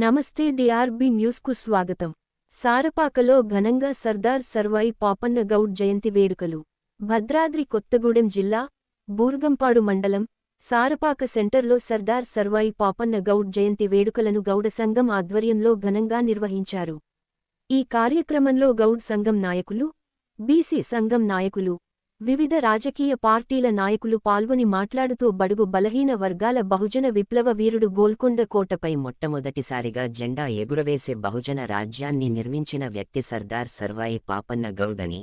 నమస్తే డిఆర్బి న్యూస్కు స్వాగతం. సారపాకలో ఘనంగా సర్దార్ సర్వాయి పాపన్న గౌడ్ జయంతి వేడుకలు. భద్రాద్రి కొత్తగూడెం జిల్లా బూర్గంపాడు మండలం సారపాక సెంటర్లో సర్దార్ సర్వాయి పాపన్న గౌడ్ జయంతి వేడుకలను గౌడ సంఘం ఆధ్వర్యంలో ఘనంగా నిర్వహించారు. ఈ కార్యక్రమంలో గౌడ్ సంఘం నాయకులు బీసీ సంఘం నాయకులు వివిధ రాజకీయ పార్టీల నాయకులు పాల్గొని మాట్లాడుతూ బడుగు బలహీన వర్గాల బహుజన విప్లవ వీరుడు గోల్కొండ కోటపై మొట్టమొదటిసారిగా జెండా ఎగురవేసే బహుజన రాజ్యాన్ని నిర్మించిన వ్యక్తి సర్దార్ సర్వాయి పాపన్న గౌడని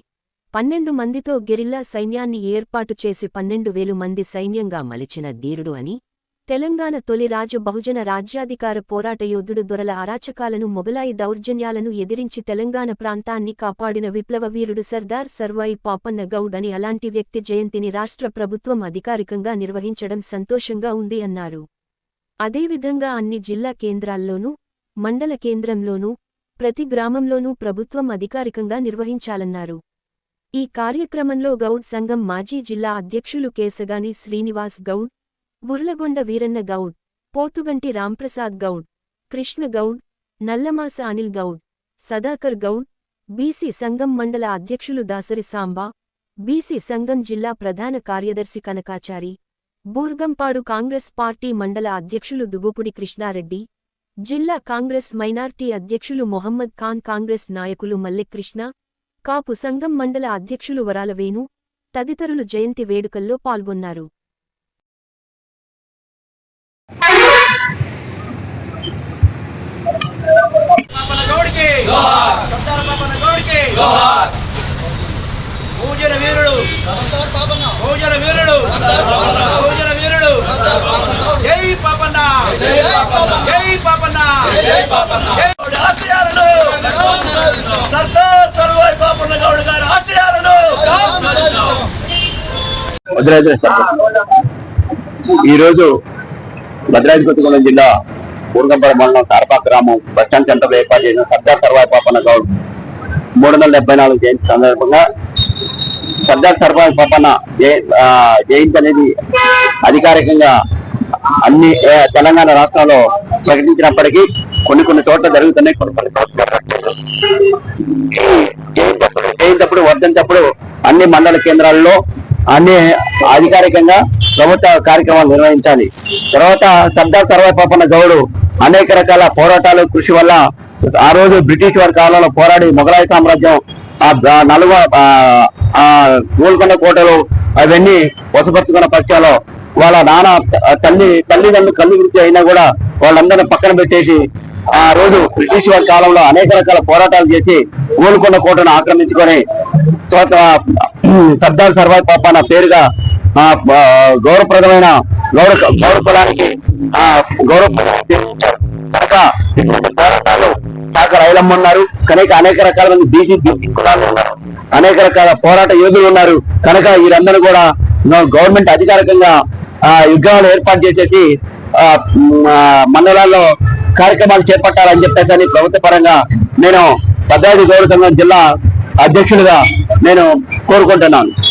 పన్నెండు మందితో గెరిల్లా సైన్యాన్ని ఏర్పాటు చేసి పన్నెండు వేలు మంది సైన్యంగా మలిచిన ధీరుడు అని తెలంగాణ తొలి రాజు బహుజన రాజ్యాధికార పోరాట యోధుడు దొరల అరాచకాలను మొగలాయి దౌర్జన్యాలను ఎదిరించి తెలంగాణ ప్రాంతాన్ని కాపాడిన విప్లవ వీరుడు సర్దార్ సర్వాయి పాపన్న గౌడ్ అని అలాంటి వ్యక్తి జయంతిని రాష్ట్ర ప్రభుత్వం అధికారికంగా నిర్వహించడం సంతోషంగా ఉంది అన్నారు. అదేవిధంగా అన్ని జిల్లా కేంద్రాల్లోనూ మండల కేంద్రంలోనూ ప్రతి గ్రామంలోనూ ప్రభుత్వం అధికారికంగా నిర్వహించాలన్నారు. ఈ కార్యక్రమంలో గౌడ్ సంఘం మాజీ జిల్లా అధ్యక్షులు కేసగాని శ్రీనివాస్ గౌడ్ బుర్లగొండ వీరన్న గౌడ్ పోతుగంటి రాంప్రసాద్ గౌడ్ కృష్ణ గౌడ్ నల్లమాస అనిల్ గౌడ్ సదాకర్ గౌడ్ బీసీ సంఘం మండల అధ్యక్షులు దాసరి సాంబా బీసీ సంఘం జిల్లా ప్రధాన కార్యదర్శి కనకాచారి బూర్గంపాడు కాంగ్రెస్ పార్టీ మండల అధ్యక్షులు దుగుపుడి కృష్ణారెడ్డి జిల్లా కాంగ్రెస్ మైనార్టీ అధ్యక్షులు మొహమ్మద్ ఖాన్ కాంగ్రెస్ నాయకులు మల్లెకృష్ణ కాపు సంఘం మండల అధ్యక్షులు వరాలవేణు తదితరులు జయంతి వేడుకల్లో పాల్గొన్నారు. భోజన వీరుడు. భోజన వీరుడు. భోజన వీరుడు. జై పాపన్న. జై పాపన్న. జై గౌడి ఆశయాలను. సర్దార్ సర్వాయి పాపన్న గౌడ్ గారి ఆశయాలను. భద్రాద్రి ఈరోజు భద్రాద్రి కొత్తగూడెం జిల్లా ఊరుగంపడ మండలం తారపా గ్రామం బస్టాండ్ సెంటర్ ఏర్పాటు చేసిన సర్దార్ సర్వాయి పాపన్న గౌడ్ మూడు వందల డెబ్బై నాలుగు జయంతి సందర్భంగా సర్దార్ సర్వాయి పాపన్న జయంతి అనేది అధికారికంగా అన్ని తెలంగాణ రాష్ట్రాల్లో ప్రకటించినప్పటికీ కొన్ని కొన్ని చోట్ల జరుగుతున్నాయి కొన్ని కొన్ని చోట్ల జరగట్లేదు. జయంతప్పుడు వర్ధంతప్పుడు అన్ని మండల కేంద్రాల్లో అన్ని అధికారికంగా ప్రభుత్వ కార్యక్రమాలు నిర్వహించాలి. తర్వాత సర్దార్ సర్వాయి పాపన్న గౌడు అనేక రకాల పోరాటాలు కృషి వల్ల ఆ రోజు బ్రిటిష్ వారి కాలంలో పోరాడి మొఘలాయ సామ్రాజ్యం ఆ నలువ ఆ, గోల్కొండ కోటలు అవన్నీ వసపరుచుకున్న పక్షాల్లో వాళ్ళ నాన్న తల్లి తల్లిదండ్రులు కళ్ళు వృత్తి అయినా కూడా వాళ్ళందరినీ పక్కన పెట్టేసి ఆ రోజు బ్రిటిష్ వారి కాలంలో అనేక రకాల పోరాటాలు చేసి గోల్కొండ కోటను ఆక్రమించుకొని తోట సర్దార్ సర్వార్ పాప నా పేరుగా ఆ, గౌరవప్రదమైన గౌరవ గౌరవపదానికి ఆ గౌరవపదానికి ఇచ్చారు. కనుక పోరాటాలు శాఖ ఉన్నారు కనుక అనేక రకాల మంది బీసీ కులాలు ఉన్నారు అనేక రకాల పోరాట యోధులు ఉన్నారు కనుక వీరందరూ కూడా గవర్నమెంట్ అధికారికంగా ఆ యుద్ధాలు ఏర్పాటు చేసేసి ఆ, మండలాల్లో కార్యక్రమాలు చేపట్టాలని చెప్పేసి అని ప్రభుత్వ పరంగా నేను భద్రాద్రి గౌరవ సంఘం జిల్లా అధ్యక్షుడిగా నేను కోరుకుంటున్నాను.